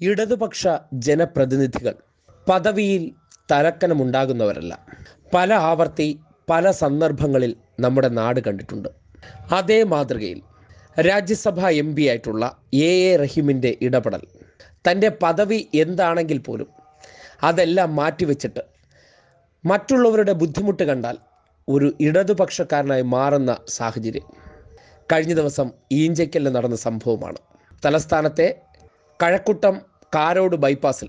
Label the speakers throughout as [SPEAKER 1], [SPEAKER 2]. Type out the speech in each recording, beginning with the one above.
[SPEAKER 1] ഇടതുപക്ഷ ജനപ്രതിനിധികൾ പദവിയിൽ തലക്കനമുണ്ടാകുന്നവരല്ല. പല ആവർത്തി പല സന്ദർഭങ്ങളിൽ നമ്മുടെ നാട് കണ്ടിട്ടുണ്ട്. അതേ മാതൃകയിൽ രാജ്യസഭ എം പി ആയിട്ടുള്ള എ എ റഹീമിന്റെ ഇടപെടൽ തന്റെ പദവി എന്താണെങ്കിൽ പോലും അതെല്ലാം മാറ്റിവെച്ചിട്ട് മറ്റുള്ളവരുടെ ബുദ്ധിമുട്ട് കണ്ടാൽ ഒരു ഇടതുപക്ഷക്കാരനായി മാറുന്ന സാഹചര്യം. കഴിഞ്ഞ ദിവസം ഈഞ്ചയ്ക്കലിൽ നടന്ന സംഭവമാണ്. തലസ്ഥാനത്തെ കഴക്കുട്ടം കാരോട് ബൈപ്പാസിൽ.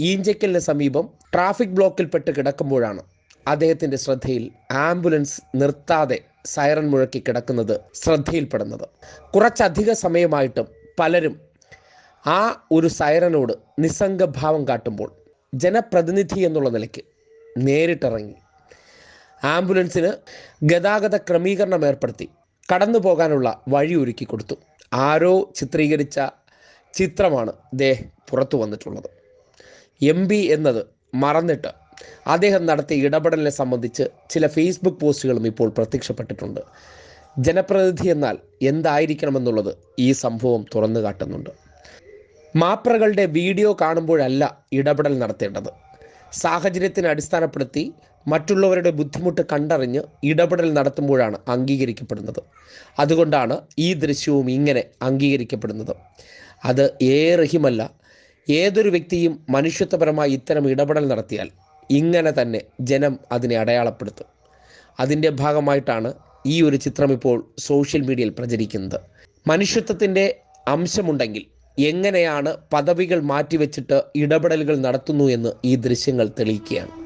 [SPEAKER 1] ഈഞ്ചയ്ക്കലിന് സമീപം ട്രാഫിക് ബ്ലോക്കിൽപ്പെട്ട് കിടക്കുമ്പോഴാണ് അദ്ദേഹത്തിന്റെ ശ്രദ്ധയിൽ ആംബുലൻസ് നിർത്താതെ സൈറൺ മുഴക്കി കിടക്കുന്നത് ശ്രദ്ധയിൽപ്പെടുന്നത്. കുറച്ചധിക സമയമായിട്ടും പലരും ആ ഒരു സൈറനോട് നിസ്സംഗഭാവം കാട്ടുമ്പോൾ ജനപ്രതിനിധി എന്നുള്ള നിലയ്ക്ക് നേരിട്ടിറങ്ങി. ആംബുലൻസിന് ഗതാഗത ക്രമീകരണം ഏർപ്പെടുത്തി കടന്നു പോകാനുള്ള വഴി ഒരുക്കി കൊടുത്തു. ആരോ ചിത്രീകരിച്ച ചിത്രമാണ് ദേ പുറത്തു വന്നിട്ടുള്ളത്. എം പി എന്നത് മറന്നിട്ട് അദ്ദേഹം നടത്തിയ ഇടപെടലിനെ സംബന്ധിച്ച് ചില ഫേസ്ബുക്ക് പോസ്റ്റുകളും ഇപ്പോൾ പ്രത്യക്ഷപ്പെട്ടിട്ടുണ്ട്. ജനപ്രതിനിധി എന്നാൽ എന്തായിരിക്കണമെന്നുള്ളത് ഈ സംഭവം തുറന്നു കാട്ടുന്നുണ്ട്. മാപ്രകളുടെ വീഡിയോ കാണുമ്പോഴല്ല ഇടപെടൽ നടത്തേണ്ടത്. സാഹചര്യത്തിനെ അടിസ്ഥാനപ്പെടുത്തി മറ്റുള്ളവരുടെ ബുദ്ധിമുട്ട് കണ്ടറിഞ്ഞ് ഇടപെടൽ നടത്തുമ്പോഴാണ് അംഗീകരിക്കപ്പെടുന്നത്. അതുകൊണ്ടാണ് ഈ ദൃശ്യവും ഇങ്ങനെ അംഗീകരിക്കപ്പെടുന്നത്. അത് ഏറെഹിമല്ല. ഏതൊരു വ്യക്തിയും മനുഷ്യത്വപരമായി ഇത്തരം ഇടപെടൽ നടത്തിയാൽ ഇങ്ങനെ തന്നെ ജനം അതിനെ അടയാളപ്പെടുത്തും. അതിന്റെ ഭാഗമായിട്ടാണ് ഈ ഒരു ചിത്രം ഇപ്പോൾ സോഷ്യൽ മീഡിയയിൽ പ്രചരിക്കുന്നത്. മനുഷ്യത്വത്തിന്റെ അംശമുണ്ടെങ്കിൽ എങ്ങനെയാണ് പദവികൾ മാറ്റിവെച്ചിട്ട് ഇടപെടലുകൾ നടത്തുന്നു എന്ന് ഈ ദൃശ്യങ്ങൾ തെളിയിക്കുകയാണ്.